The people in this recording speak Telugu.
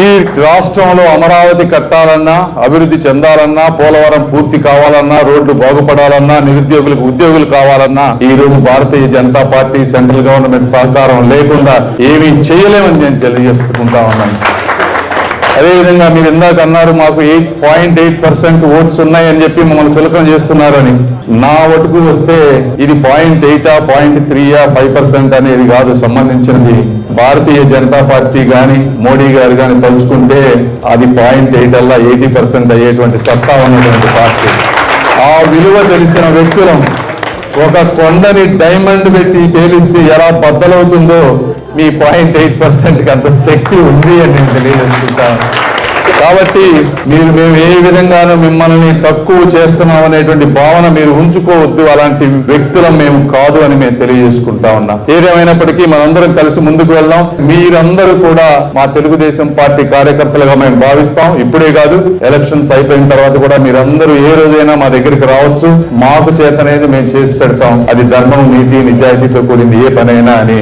ఈ రాష్ట్రంలో అమరావతి కట్టాలన్నా అభివృద్ధి చెందాలన్నా పోలవరం పూర్తి కావాలన్నా రోడ్లు బాగుపడాలన్నా నిరుద్యోగులకు ఉద్యోగులు కావాలన్నా ఈ రోజు Bharatiya Janata party central government సహకారం లేకుండా ఏమీ చేయలేమని నేను తెలియజేసుకుంటా ఉన్నాను. అదేవిధంగా మీరు ఇందాక అన్నారు మాకు eight point eight percent votes ఉన్నాయని చెప్పి మమ్మల్ని చులకన చేస్తున్నారని. నా ఒటుకు వస్తే ఇది పాయింట్ ఎయిటా పాయింట్ త్రీయా ఫైవ్ పర్సెంట్ అనేది కాదు సంబంధించినది. భారతీయ జనతా పార్టీ గాని మోడీ గారు గాని తలుచుకుంటే అది పాయింట్ ఎయిట్ అల్లా ఎయిటీ పర్సెంట్ అయ్యేటువంటి సత్తా ఉన్నటువంటి పార్టీ. ఆ విలువ తెలిసిన వ్యక్తులం ఒక కొండని డైమండ్ పెట్టి పేలిస్తే ఎలా బద్దలవుతుందో మీ పాయింట్ ఎయిట్ పర్సెంట్ అంత శక్తి ఉంది అని నేను తెలియజేసుకుంటాను కాబట్టి మీరు మేము ఏ విధంగానూ మిమ్మల్ని తక్కువ చేస్తున్నాం అనేటువంటి భావన మీరు ఉంచుకోవద్దు. అలాంటి వ్యక్తులం మేము కాదు అని మేము తెలియజేసుకుంటా ఉన్నాం. ఏదేమైనప్పటికీ మనందరం కలిసి ముందుకు వెళ్దాం. మీరందరూ కూడా మా తెలుగుదేశం పార్టీ కార్యకర్తలుగా మేము భావిస్తాం. ఇప్పుడే కాదు ఎలక్షన్స్ అయిపోయిన తర్వాత కూడా మీరందరూ ఏ రోజైనా మా దగ్గరికి రావచ్చు. మాకు చేతనేది మేము చేసి పెడతాం. అది ధర్మం నీతి నిజాయితీతో కూడింది ఏ పనైనా అని